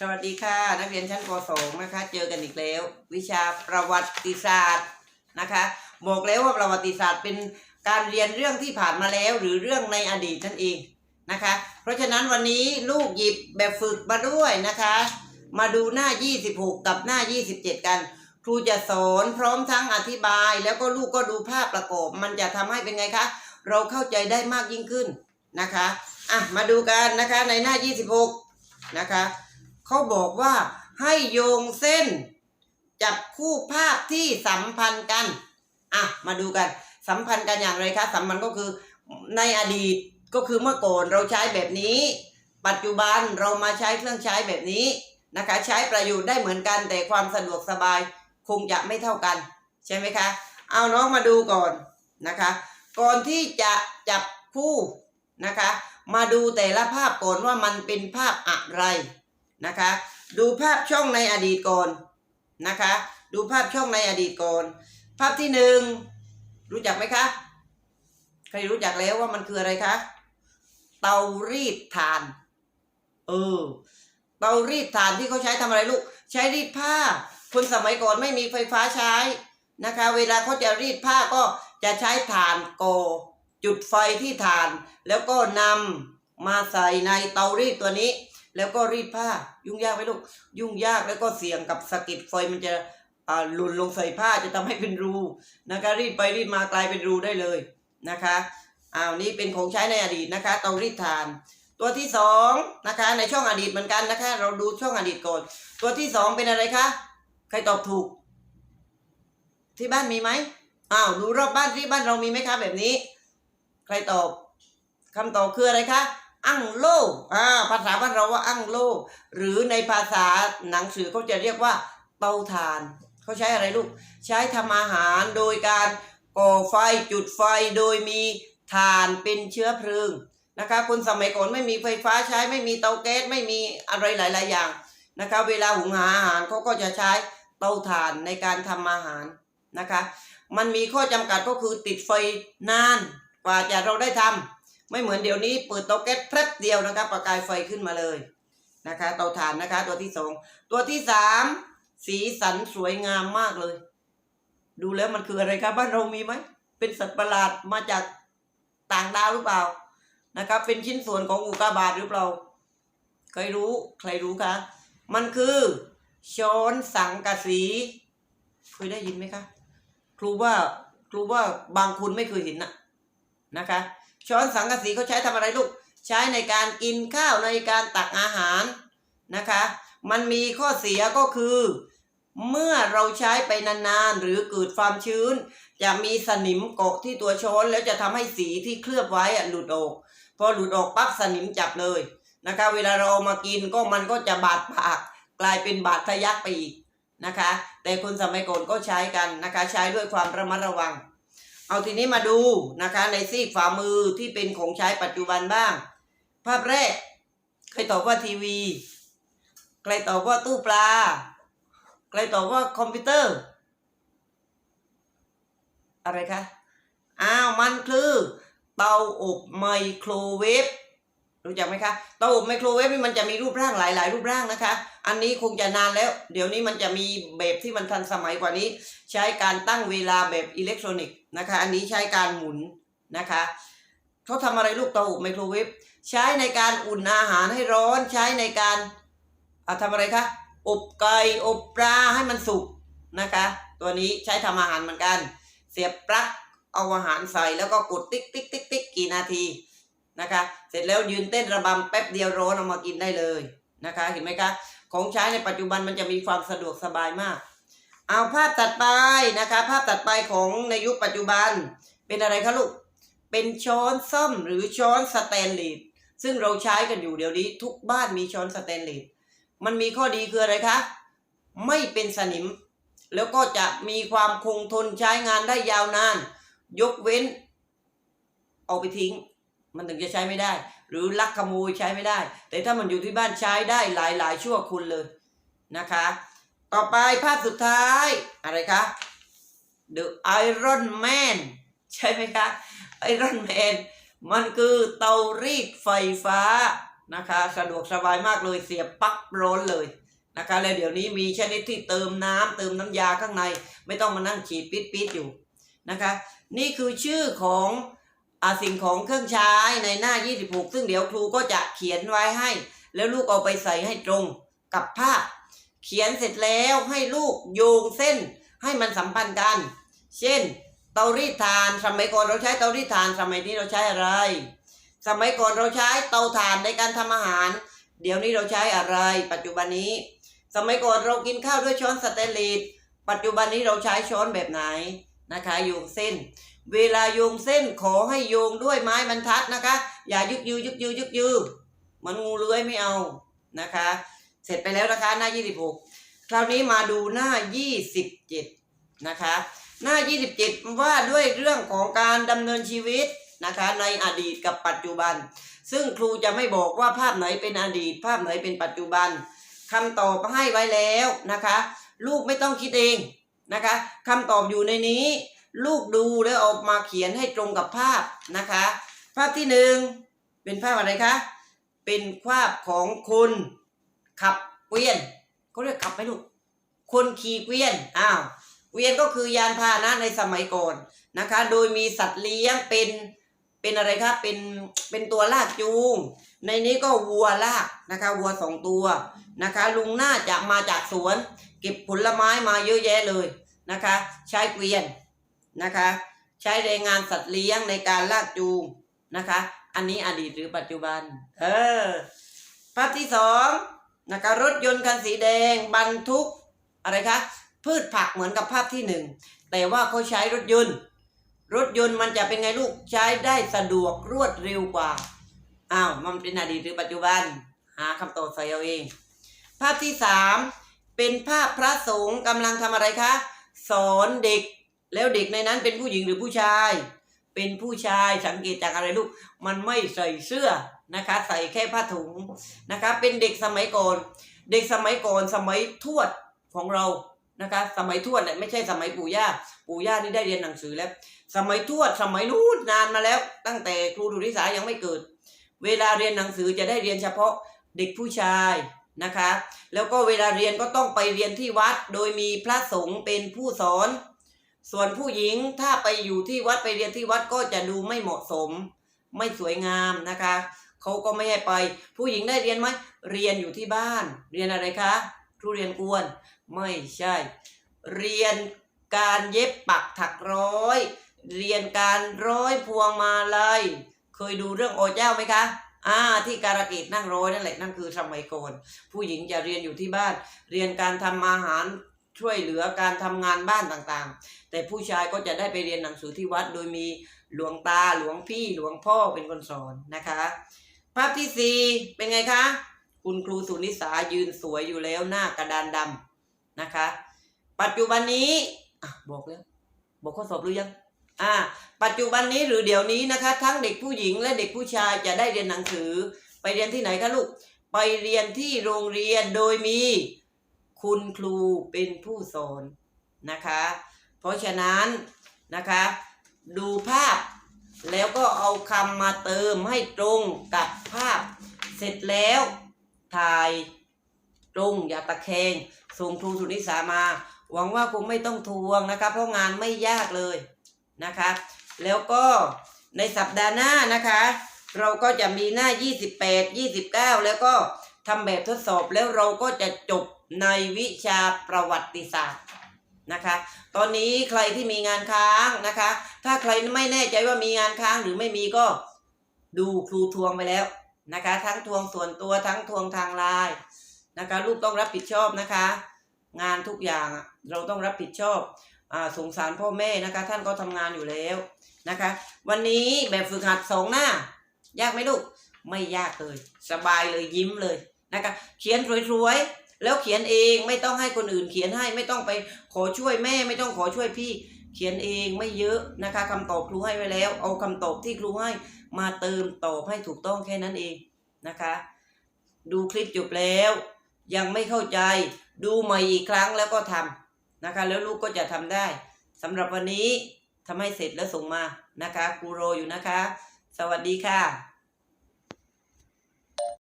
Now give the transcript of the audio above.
สวัสดีค่ะ นักเรียนชั้นป .2 นะคะ เจอกันอีกแล้ว วิชาประวัติศาสตร์นะคะบอกแล้วว่าประวัติศาสตร์เป็นการเรียนเรื่องที่ผ่านมาแล้วหรือเรื่องในอดีตนั่นเองนะคะ เพราะฉะนั้นวันนี้ลูกหยิบแบบฝึกมาด้วยนะคะ มาดูหน้า 26 กับหน้า 27 กัน ครูจะสอนพร้อมทั้งอธิบาย แล้วก็ลูกก็ดูภาพประกอบ มันจะทำให้เป็นไงคะ เราเข้าใจได้มากยิ่งขึ้นนะคะอะมาดูกันนะคะในหน้า 26 นะคะ เขาบอกว่าให้โยงเส้น จับคู่ภาพที่สัมพันธ์กัน อะ มาดูกัน สัมพันธ์กันอย่างไรคะ สัมพันธ์ก็คือในอดีตก็คือเมื่อก่อนเราใช้แบบนี้ ปัจจุบันเรามาใช้เครื่องใช้แบบนี้นะคะ ใช้ประโยชน์ได้เหมือนกัน แต่ความสะดวกสบายคงจะไม่เท่ากัน ใช่ไหมคะ เอาน้องมาดูก่อนนะคะ ก่อนที่จะจับคู่นะคะ มาดูแต่ละภาพก่อนว่ามันเป็นภาพอะไร นะคะ ดูภาพช่องในอดีตก่อนนะคะ ดูภาพช่องในอดีตก่อน ภาพที่หนึ่งรู้จักไหมคะ ใครรู้จักแล้วว่ามันคืออะไรคะ เตารีดถ่าน เออ เตารีดถ่านที่เขาใช้ทำอะไรลูก ใช้รีดผ้า คนสมัยก่อนไม่มีไฟฟ้าใช้นะคะ เวลาเขาจะรีดผ้าก็จะใช้ถ่านโกจุดไฟที่ถ่าน แล้วก็นำมาใส่ในเตารีดตัวนี้ แล้วก็รีดผ้ายุ่งยากไหมลูก ยุ่งยากแล้วก็เสี่ยงกับสะเก็ดไฟมันจะอ่าหล่นลงใส่ผ้าจะทำให้เป็นรูนะคะรีดไปรีดมากลายเป็นรูได้เลยนะคะอ้าวนี่เป็นของใช้ในอดีตนะคะเตารีดถ่าน ตัวที่สองนะคะในช่องอดีตเหมือนกันนะคะ เราดูช่องอดีตก่อนตัวที่สองเป็นอะไรคะใครตอบถูก ที่บ้านมีไหมอ้าวดูรอบบ้านที่บ้านเรามีไหมคะแบบนี้ ใครตอบคำตอบคืออะไรคะ อังโลอ่าภาษาบ้านเราว่าอังโล หรือในภาษาหนังสือเขาจะเรียกว่าเตาถ่าน เขาใช้อะไรลูก ใช้ทำอาหารโดยการก่อไฟจุดไฟโดยมีถ่านเป็นเชื้อเพลิงนะคะคนสมัยก่อนไม่มีไฟฟ้าใช้ไม่มีเตาแก๊สไม่มีอะไรหลาย ๆ อย่างนะคะเวลาหุงหาอาหารเขาก็จะใช้เตาถ่านในการทำอาหารนะคะ มันมีข้อจำกัดก็คือติดไฟนานกว่าจะเราได้ทำ ไม่เหมือนเดี๋ยวนี้เปิดเตาแก๊สแป๊บเดียวนะคะประกายไฟขึ้นมาเลยนะคะเตาถ่านนะคะตัวที่สองตัวที่สามสีสันสวยงามมากเลย ดูแล้วมันคืออะไรครับบ้านเรามีไหมเป็นสัตว์ประหลาดมาจากต่างดาวหรือเปล่านะครับเป็นชิ้นส่วนของอุกาบาตหรือเปล่าใครรู้ใครรู้คะมันคือช้อนสังกะสีเคยได้ยินไหมคะครูว่าครูว่าบางคนไม่เคยเห็นนะนะคะ ช้อนสังกะสีเขาใช้ทำอะไรลูก ใช้ในการกินข้าวในการตักอาหารนะคะ มันมีข้อเสียก็คือ เมื่อเราใช้ไปนานๆ หรือเกิดความชื้น จะมีสนิมเกาะที่ตัวช้อนแล้วจะทำให้สีที่เคลือบไว้อะหลุดออก พอหลุดออกปั๊บสนิมจับเลยนะคะ เวลาเรามากินก็มันก็จะบาดปาก กลายเป็นบาดทะยักไปอีกนะคะ แต่คนสมัยก่อนก็ใช้กันนะคะ ใช้ด้วยความระมัดระวัง เอาทีนี้มาดูนะคะในซีกฝ่ามือที่เป็นของใช้ปัจจุบันบ้าง ภาพแรก ใครตอบว่าทีวี ใครตอบว่าตู้ปลา ใครตอบว่าคอมพิวเตอร์ อะไรคะ อ้าว มันคือ เตาอบไมโครเวฟ รู้จักไหมคะเตาอบไมโครเวฟนี่มันจะมีรูปร่างหลายๆ รูปร่างนะคะ อันนี้คงจะนานแล้ว เดี๋ยวนี้มันจะมีแบบที่มันทันสมัยกว่านี้ ใช้การตั้งเวลาแบบอิเล็กทรอนิกส์นะคะ อันนี้ใช้การหมุนนะคะเขาทำอะไรลูกเตาอบไมโครเวฟใช้ในการอุ่นอาหารให้ร้อนใช้ในการอะทำอะไรคะอบไก่อบปลาให้มันสุกนะคะ ตัวนี้ใช้ทำอาหารเหมือนกัน เสียบปลั๊กเอาอาหารใส่แล้วก็กดติ๊กติ๊กติ๊กติ๊กกี่นาที นะคะ เสร็จแล้วยืนเต้นระบำแป๊บเดียวร้อนเอามากินได้เลยนะคะ เห็นไหมคะ ของใช้ในปัจจุบันมันจะมีความสะดวกสบายมาก เอาภาพตัดไปนะคะ ภาพตัดไปของในยุคปัจจุบัน เป็นอะไรคะลูก เป็นช้อนส้อมหรือช้อนสแตนเลสซึ่งเราใช้กันอยู่เดี๋ยวนี้ทุกบ้านมีช้อนสแตนเลสมันมีข้อดีคืออะไรคะ ไม่เป็นสนิม แล้วก็จะมีความคงทนใช้งานได้ยาวนาน ยกเว้น เอาไปทิ้ง มันถึงจะใช้ไม่ได้ หรือลักขโมยใช้ไม่ได้ แต่ถ้ามันอยู่ที่บ้านใช้ได้หลายหลายชั่วคุณเลยนะคะ ต่อไปภาพสุดท้ายอะไรคะ The Iron Man ใช่ไหมคะ Iron Man มันคือเตารีดไฟฟ้านะคะ สะดวกสบายมากเลยเสียบปลั๊กร้อนเลยนะคะแล้วเดี๋ยวนี้มีชนิดที่เติมน้ำเติมน้ำยาข้างใน ไม่ต้องมานั่งฉีดปิดปิดๆอยู่นะคะ นี่คือชื่อของ สิ่งของเครื่องใช้ในหน้า 26 ซึ่งเดี๋ยวครูก็จะเขียนไว้ให้ แล้วลูกเอาไปใส่ให้ตรงกับภาพ เขียนเสร็จแล้วให้ลูกโยงเส้นให้มันสัมพันธ์กัน เช่น เตารีดถ่านสมัยก่อนเราใช้เตารีดถ่านสมัยนี้เราใช้อะไร สมัยก่อนเราใช้เตาถ่านในการทำอาหาร เดี๋ยวนี้เราใช้อะไร ปัจจุบันนี้ สมัยก่อนเรากินข้าวด้วยช้อนสเตนเลสปัจจุบันนี้เราใช้ช้อนแบบไหน นะคะโยงเส้น เวลาโยงเส้นขอให้โยงด้วยไม้บรรทัดนะคะ อย่ายึกยือยึกยือยึกยือมันงูเลื้อยไม่เอานะคะ เสร็จไปแล้วนะคะหน้า 26 คราวนี้มาดูหน้า 27 นะคะ หน้า 27 ว่าด้วยเรื่องของการดำเนินชีวิตนะคะในอดีตกับปัจจุบัน ซึ่งครูจะไม่บอกว่าภาพไหนเป็นอดีต ภาพไหนเป็นปัจจุบันคำตอบให้ไว้แล้วนะคะ ลูกไม่ต้องคิดเอง นะคะคำตอบอยู่ในนี้ ลูกดูแล้วออกมาเขียนให้ตรงกับภาพนะคะ ภาพที่หนึ่งเป็นภาพอะไรคะ เป็นภาพของคนขับเกวียนเขาเรียกขับไหมลูกคนขี่เกวียนอ้าวเกวียนก็คือยานพาหนะในสมัยก่อนนะคะ โดยมีสัตว์เลี้ยงเป็นเป็นอะไรครับเป็นเป็นตัวลากจูง ในนี้ก็วัวลากนะคะ วัวสองตัวนะคะ ลุงน่าจะมาจากสวน เก็บผลไม้มาเยอะแยะเลยนะคะ ใช้เกวียนนะคะ ใช้แรงงานสัตว์เลี้ยงในการลากจูงนะคะ อันนี้อดีตหรือปัจจุบัน เออภาพที่สองนะคะรถยนต์คันสีแดงบรรทุกอะไรคะพืชผักเหมือนกับภาพที่หนึ่งแต่ว่าเขาใช้รถยนต์ รถยนต์มันจะเป็นไงลูกใช้ได้สะดวกรวดเร็วกว่าอ้าวมันเป็นอดีตหรือปัจจุบัน หาคำตอบใส่เอาเอง ภาพที่สาม เป็นภาพพระสงฆ์กำลังทำอะไรคะ สอนเด็ก แล้วเด็กในนั้นเป็นผู้หญิงหรือผู้ชาย เป็นผู้ชายสังเกตจากอะไรลูก มันไม่ใส่เสื้อนะคะ ใส่แค่ผ้าถุงนะคะ เป็นเด็กสมัยก่อน เด็กสมัยก่อนสมัยทวดของเรานะคะ สมัยทวดเนี่ยไม่ใช่สมัยปู่ย่า ปู่ย่านี่ได้เรียนหนังสือแล้ว สมัยทวดสมัยนู้นนานมาแล้ว ตั้งแต่ครูดุริสายังไม่เกิด เวลาเรียนหนังสือจะได้เรียนเฉพาะเด็กผู้ชาย นะคะ แล้วก็เวลาเรียนก็ต้องไปเรียนที่วัด โดยมีพระสงฆ์เป็นผู้สอน ส่วนผู้หญิงถ้าไปอยู่ที่วัดไปเรียนที่วัดก็จะดูไม่เหมาะสม ไม่สวยงามนะคะเขาก็ไม่ให้ไป ผู้หญิงได้เรียนไหมเรียนอยู่ที่บ้าน เรียนอะไรคะครูเรียนกวน ไม่ใช่ เรียนการเย็บปักถักร้อย เรียนการร้อยพวงมาลัย เคยดูเรื่องโอเจ้าไหมคะ อ่าที่การะเกดนั่งร้อยนั่นแหละนั่นคือสมัยก่อนผู้หญิงจะเรียนอยู่ที่บ้าน เรียนการทำอาหารช่วยเหลือการทำงานบ้านต่างๆ แต่ผู้ชายก็จะได้ไปเรียนหนังสือที่วัด โดยมีหลวงตาหลวงพี่หลวงพ่อเป็นคนสอนนะคะ ภาพที่สี่เป็นไงคะ คุณครูสุนิสายืนสวยอยู่แล้วหน้ากระดานดำนะคะ ปัจจุบันนี้อบอกแล้วบอกข้อสอบหรือยัง อ่าปัจจุบันนี้หรือเดี๋ยวนี้นะคะ ทั้งเด็กผู้หญิงและเด็กผู้ชายจะได้เรียนหนังสือ ไปเรียนที่ไหนคะลูก ไปเรียนที่โรงเรียนโดยมี คุณครูเป็นผู้สอนนะคะ เพราะฉะนั้นนะคะ ดูภาพแล้วก็เอาคำมาเติมให้ตรงกับภาพ เสร็จแล้วถ่ายตรงอย่าตะแคงส่งครูสุนิสามา หวังว่าคงไม่ต้องทวงนะคะ เพราะงานไม่ยากเลย นะคะ แล้วก็ในสัปดาห์หน้านะคะ เราก็จะมีหน้า 28 29 แล้วก็ทำแบบทดสอบแล้วเราก็จะจบในวิชาประวัติศาสตร์นะคะ ตอนนี้ใครที่มีงานค้างนะคะ ถ้าใครไม่แน่ใจว่ามีงานค้างหรือไม่มีก็ดูครูทวงไปแล้วนะคะ ทั้งทวงส่วนตัวทั้งทวงทางไลน์นะคะ ลูกต้องรับผิดชอบนะคะ งานทุกอย่างเราต้องรับผิดชอบ สงสารพ่อแม่นะคะ ท่านก็ทำงานอยู่แล้วนะคะ วันนี้แบบฝึกหัดสองหน้า ยากไหมลูก ไม่ยากเลย สบายเลยยิ้มเลยนะคะ เขียนสวยๆแล้วเขียนเองไม่ต้องให้คนอื่นเขียนให้ไม่ต้องไปขอช่วยแม่ ไม่ต้องขอช่วยพี่ เขียนเองไม่เยอะนะคะคำตอบครูให้ไว้แล้ว เอาคำตอบที่ครูให้มาเติมตอบให้ถูกต้องแค่นั้นเองนะคะ ดูคลิปจบแล้ว ยังไม่เข้าใจดูใหม่อีกครั้งแล้วก็ทำ นะคะ แล้วลูกก็จะทำได้สำหรับวันนี้ทำให้เสร็จแล้วส่งมานะคะครูโรอยู่นะคะ สวัสดีค่ะ